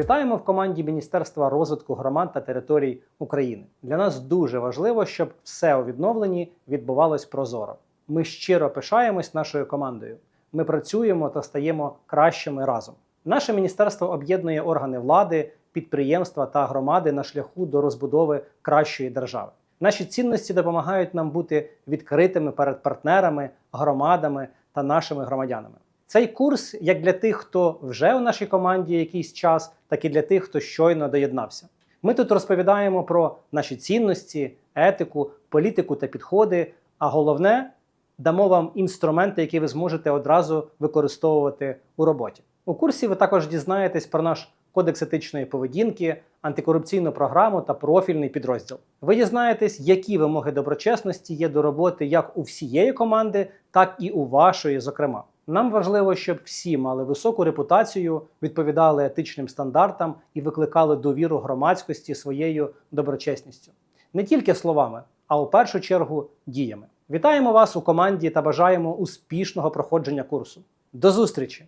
Вітаємо в команді Міністерства розвитку громад та територій України. Для нас дуже важливо, щоб все у відновленні відбувалось прозоро. Ми щиро пишаємось нашою командою. Ми працюємо та стаємо кращими разом. Наше міністерство об'єднує органи влади, підприємства та громади на шляху до розбудови кращої держави. Наші цінності допомагають нам бути відкритими перед партнерами, громадами та нашими громадянами. Цей курс як для тих, хто вже у нашій команді якийсь час, так і для тих, хто щойно доєднався. Ми тут розповідаємо про наші цінності, етику, політику та підходи. А головне, дамо вам інструменти, які ви зможете одразу використовувати у роботі. У курсі ви також дізнаєтесь про наш кодекс етичної поведінки, антикорупційну програму та профільний підрозділ. Ви дізнаєтесь, які вимоги доброчесності є до роботи як у всієї команди, так і у вашої, зокрема. Нам важливо, щоб всі мали високу репутацію, відповідали етичним стандартам і викликали довіру громадськості своєю доброчесністю. Не тільки словами, а у першу чергу діями. Вітаємо вас у команді та бажаємо успішного проходження курсу. До зустрічі!